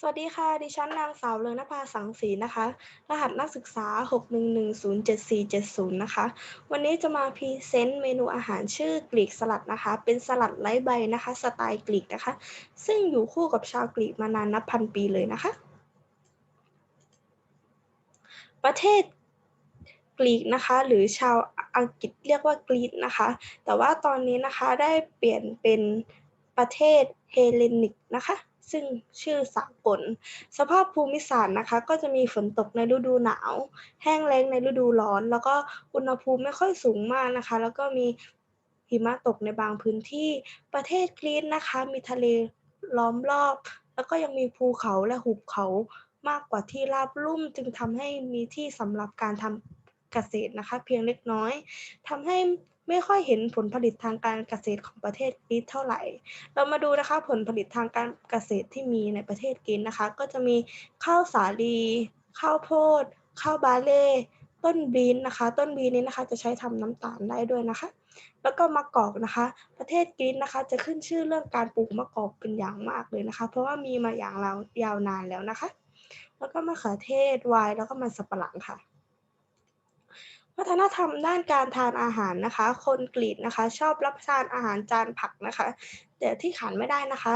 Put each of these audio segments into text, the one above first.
สวัสดีค่ะ ดิฉันนางสาวเลินนภาสังสีนะคะ รหัสนักศึกษา 6110740 นะคะ วันนี้จะมาพรีเซนต์เมนูอาหารชื่อกรีกสลัดนะคะ เป็นสลัดไร้ใบนะคะ สไตล์กรีกนะคะ ซึ่งอยู่คู่กับชาวกรีกมานานนับพันปีเลยนะคะ ประเทศกรีกนะคะหรือชาวอังกฤษเรียกว่ากรีกนะคะ แต่ว่าตอนนี้นะคะได้เปลี่ยนเป็นประเทศเฮเลนิกนะคะ ซึ่งชื่อสากล สภาพภูมิศาสตร์นะคะ ก็จะมีฝนตกในฤดูหนาว แห้งแล้งในฤดูร้อน แล้วก็อุณหภูมิไม่ค่อยสูงมากนะคะ แล้วก็มีหิมะตกในบางพื้นที่ประเทศกรีซนะคะ มีทะเลล้อมรอบ แล้วก็ยังมีภูเขาและหุบเขามากกว่าที่ราบลุ่ม จึงทำให้มีที่สำหรับการทำเกษตรนะคะ เพียงเล็กน้อยทำให้ ไม่ค่อยเห็นผลผลิตทางการเกษตรของประเทศกรีซเท่าไหร่ เรามาดูนะคะผลผลิตทางการเกษตรที่มีในประเทศกรีซนะคะ ก็จะมีข้าวสาลีข้าวโพด ข้าวบาเล่ต้นบีนนะคะ ต้นบีนนี้นะคะจะใช้ทำน้ำตาลได้ด้วยนะคะ แล้วก็มะกอกนะคะ ประเทศกรีซนะคะ จะขึ้นชื่อเรื่องการปลูกมะกอกเป็นอย่างมากเลยนะคะ เพราะว่ามีมาอย่างยาวนานแล้วนะคะ แล้วก็มะเขือเทศไวน์แล้วก็มันสับปะหลังค่ะ วัฒนธรรมด้านการทานอาหารนะคะ คนกรีกนะคะ ชอบรับประทานอาหารจานผักนะคะ แต่ที่ขาดไม่ได้นะคะ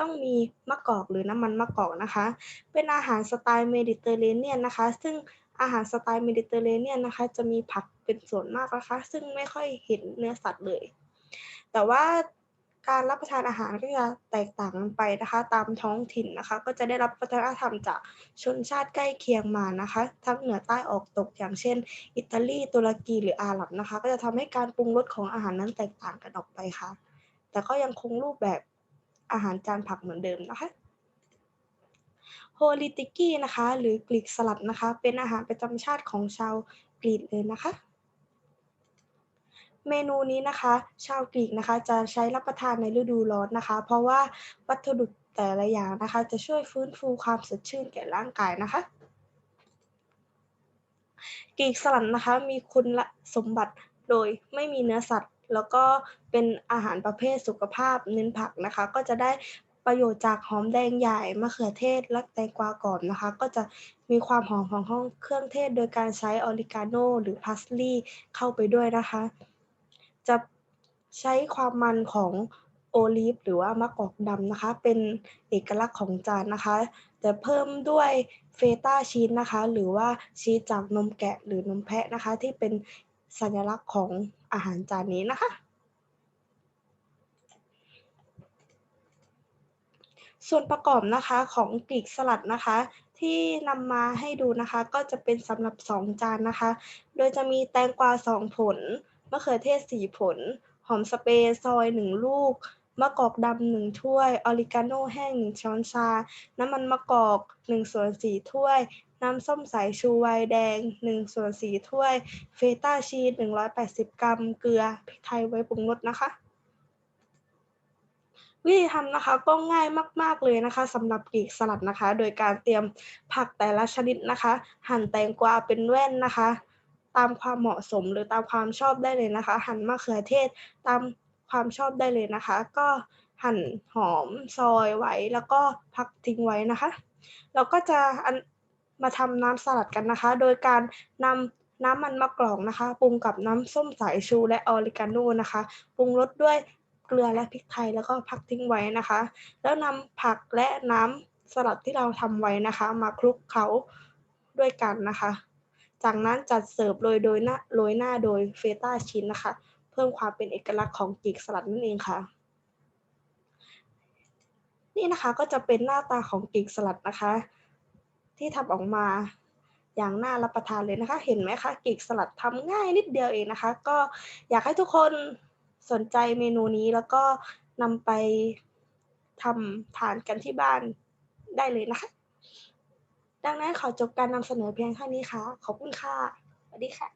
ต้องมีมะกอกหรือน้ำมันมะกอกนะคะ เป็นอาหารสไตล์เมดิเตอร์เรเนียนนะคะ ซึ่งอาหารสไตล์เมดิเตอร์เรเนียนนะคะ จะมีผักเป็นส่วนมากนะคะ ซึ่งไม่ค่อยเห็นเนื้อสัตว์เลย แต่ว่า การรับประทานอาหารก็จะแตกต่างกันไปนะคะ ตามท้องถิ่นนะคะ ก็จะได้รับวัฒนธรรมจากชนชาติใกล้เคียงมานะคะ ทั้งเหนือใต้ออกตกอย่างเช่น อิตาลีตุรกีหรืออาหรับนะคะ ก็จะทำให้การปรุงรสของอาหารนั้นแตกต่างกันออกไปค่ะ แต่ก็ยังคงรูปแบบอาหารจานผักเหมือนเดิมนะคะโฮลิติกี้นะคะ หรือกรีกสลัดนะคะ เป็นอาหารประจำชาติของชาวกรีกเลยนะคะ เมนูนี้นะคะ ชาวกรีกนะคะจะใช้รับประทานในฤดูร้อนนะคะ เพราะว่าวัตถุดิบแต่ละอย่างนะคะ จะช่วยฟื้นฟูความสดชื่นแก่ร่างกายนะคะกรีกสลัดนะคะมีคุณสมบัติโดยไม่มีเนื้อสัตว์ แล้วก็เป็นอาหารประเภทสุขภาพเน้นผักนะคะ ก็จะได้ประโยชน์จากหอมแดงใหญ่มะเขือเทศและแตงกวากรอบนะคะ ก็จะมีความหอมของเครื่องเทศ โดยการใช้ออริกาโนหรือพาสลีย์เข้าไปด้วยนะคะ จะใช้ความมันของโอลีฟหรือว่ามะกอกดำนะคะ เป็นเอกลักษณ์ของจานนะคะจะเพิ่มด้วยเฟต้าชีสนะคะ หรือว่าชีสจากนมแกะหรือนมแพะนะคะ ที่เป็นสัญลักษณ์ของอาหารจานนี้นะคะ ส่วนประกอบนะคะของกรีกสลัดนะคะ ที่นำมาให้ดูนะคะ ก็จะเป็นสำหรับ 2 จานนะคะ โดยจะมีแตงกวา 2 ผล มะเขือเทศ4ผล หอมสเปรย์ซอย1ลูก มะกอกดำ1ถ้วย ออริกาโน่แห้ง1ช้อนชา น้ำมันมะกอก1ส่วน4ถ้วย น้ำส้มสายชูไวน์แดง1ส่วน4ถ้วย เฟต้าชีส180กรัม เกลือพริกไทยไว้ปรุงรสนะคะ วิธีทำนะคะก็ง่ายมาก ๆเลยนะคะสำหรับกรีกสลัดนะคะ โดยการเตรียมผักแต่ละชนิดนะคะ หั่นแตงกวาเป็นแว่นนะคะ ตามความเหมาะสมหรือตามความชอบได้เลยนะคะ หั่นมะเขือเทศตามความชอบได้เลยนะคะ ก็หั่นหอมซอยไว้แล้วก็พักทิ้งไว้นะคะ เราก็จะมาทำน้ำสลัดกันนะคะ โดยการนำน้ำมันมะกรอกนะคะปรุงกับน้ำส้มสายชูและออริกาโนนะคะปรุงรสด้วยเกลือและพริกไทยแล้วก็พักทิ้งไว้นะคะ แล้วนำผักและน้ำสลัดที่เราทำไว้นะคะ มาคลุกเคล้าด้วยกันนะคะ จากนั้นจัดเสิร์ฟโรยโดยหน้าโรยหน้าโดยเฟต้าชีสนะคะ เพิ่มความเป็นเอกลักษณ์ของกรีกสลัดนั่นเองค่ะ นี่นะคะก็จะเป็นหน้าตาของกรีกสลัดนะคะ ที่ทำออกมาอย่างน่ารับประทานเลยนะคะ เห็นไหมคะกรีกสลัดทำง่ายนิดเดียวเองนะคะ ก็อยากให้ทุกคนสนใจเมนูนี้แล้วก็นำไปทำทานกันที่บ้านได้เลยนะคะ ดังนั้นขอจบการนำเสนอเพียงเท่านี้ค่ะ ขอบคุณค่ะ สวัสดีค่ะ